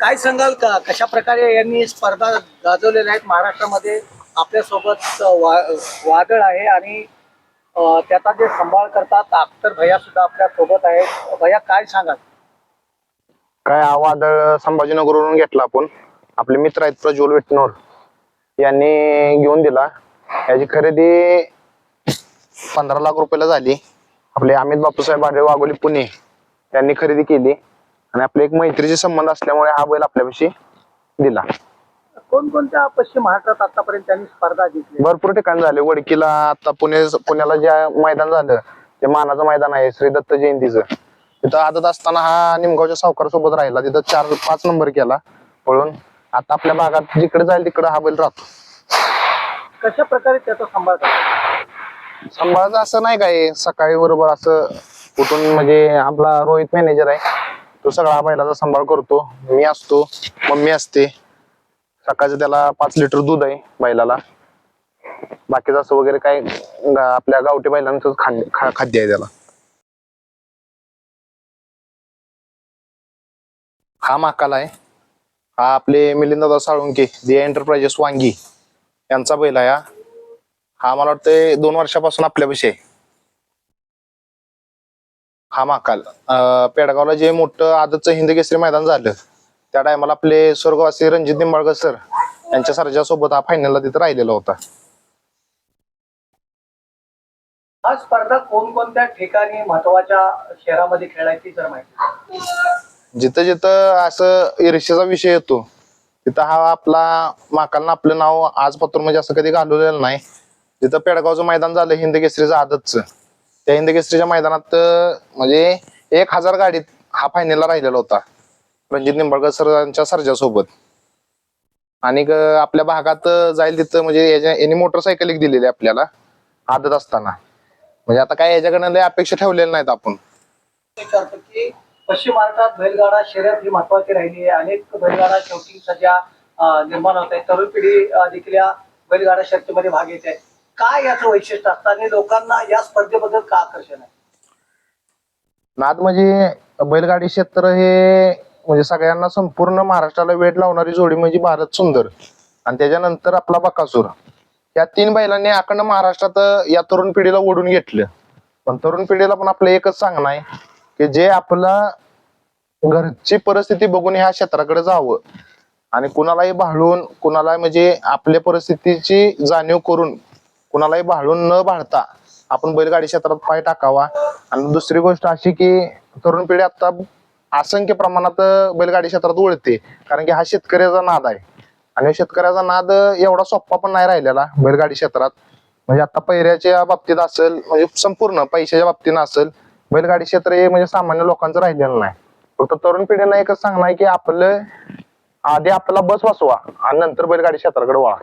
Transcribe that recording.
काय सांगाल का? कशा प्रकारे यांनी स्पर्धा गाजवलेल्या आहेत? महाराष्ट्रामध्ये आपल्यासोबत सोबत वादळ आहे आणि त्याचा जे सांभाळ करतात अख्तर भैया सुद्धा आपल्यासोबत आहेत. भैया काय सांगाल? काय हा वादळ संभाजीनगरवरून घेतला आपण. आपले मित्र आहेत प्रज्वल विटनोर यांनी घेऊन दिला. याची खरेदी पंधरा लाख रुपयाला झाली. आपले अमित बापूसाहेब आढळे वाघोली पुणे. यांनी खरेदी केली. आणि आपले एक मैत्रीचे संबंध असल्यामुळे हा बैल आपल्यापाशी दिला. कोणकोणत्या पश्चिम महाराष्ट्रात आतापर्यंत त्यांनी स्पर्धा जिंकली? भरपूर ठिकाणी झाले. वडकीला आता पुणे पुण्याला जे मैदान झालं ते मानाचं मैदान आहे श्री दत्त जयंतीचं. तिथं आदत असताना हा निमगावच्या सावकार सोबत राहिला. तिथं चार पाच नंबर केला. पळून आता आपल्या भागात जिकडे जाईल तिकडे हा बैल राहतो. कशा प्रकारे त्याचा सांभाळ सांभाळायचं असं नाही काय सकाळी बरोबर असं उठून म्हणजे आपला रोहित मॅनेजर आहे. तो सगळा बैलाचा सांभाळ करतो. मी असतो मम्मी असते. सकाळचं त्याला पाच लिटर दूध आहे बैलाला. बाकीचं असं वगैरे काय आपल्या गावठी बैलांचं खाद्य खा- खाद्य आहे त्याला. हा माकाला आहे. हा आपले मिलिंदा साळुंके दिया एंटरप्राइजेस वांगी यांचा बैल आहे हा. हा मला वाटतंय दोन वर्षापासून आपल्यापाशी आहे. हा महाकाल. अं, पेडगावला जे मोठं आदतचं हिंद केसरी मैदान झालं त्या टायमाला आपले स्वर्गवासी रणजित निंबाळकर सर यांच्या सरच्या सोबत हा फायनलला तिथं राहिलेला होता. हा स्पर्धा कोणकोणत्या ठिकाणी महत्त्वाच्या शहरामध्ये खेळायची जर माहिती? जिथं जिथं असं ईर्ष्येचा विषय येतो तिथं हा आपला महाकालनं आपलं नाव आजपासून म्हणजे असं कधी घालवलेलं नाही. जिथं पेडगावचं मैदान झालं हिंद केसरीचं आदतचं. त्या हिंद केसरीच्या मैदानात म्हणजे एक हजार गाडीत हा फायनलला राहिलेला होता. रणजित निंबाळकर सरांच्या सरच्या आणि आपल्या भागात जाईल तिथं म्हणजे याच्या यांनी मोटरसायकल एक दिलेली आपल्याला आदत असताना. म्हणजे आता काय याच्याकडनं लय अपेक्षा ठेवलेल्या नाहीत आपण. पश्चिम महाराष्ट्रात बैलगाडा शर्यत ही महत्वाची राहिली आहे. अनेक बैलगाडा शेवटी सध्या निर्माण होत आहे तरुण पिढी देखील या बैलगाडा शर्यतीमध्ये भाग घेत आहे काय याचं वैशिष्ट्य असतं? आणि लोकांना या स्पर्धेबद्दल का आकर्षण आहे? नाद म्हणजे बैलगाडी क्षेत्र हे म्हणजे सगळ्यांना संपूर्ण महाराष्ट्राला वेळ लावणारी जोडी म्हणजे भारत सुंदर. आणि त्याच्यानंतर आपला बकासूर. या तीन बैलांनी अखंड महाराष्ट्रात या तरुण पिढीला ओढून घेतलं. पण तरुण पिढीला पण आपलं एकच सांगणं आहे की जे आपला घरची परिस्थिती बघून ह्या क्षेत्राकडे जावं. आणि कुणालाही भाळून कुणाला म्हणजे आपल्या परिस्थितीची जाणीव करून कुणालाही भाळून न भाळता आपण बैलगाडी क्षेत्रात पाय टाकावा. आणि दुसरी गोष्ट अशी की तरुण पिढी आता असंख्य प्रमाणात बैलगाडी क्षेत्रात वळते. कारण की हा शेतकऱ्याचा नाद आहे. आणि शेतकऱ्याचा नाद एवढा सोपा पण नाही राहिलेला बैलगाडी क्षेत्रात. म्हणजे आता पैऱ्याच्या बाबतीत असेल म्हणजे संपूर्ण पैशाच्या बाबतीनं असेल बैलगाडी क्षेत्र हे म्हणजे सामान्य लोकांचं राहिलेलं नाही. फक्त तरुण पिढीला एकच सांगणार आहे की आपलं आधी आपला बस वाचवा आणि नंतर बैलगाडी क्षेत्राकडे वळा.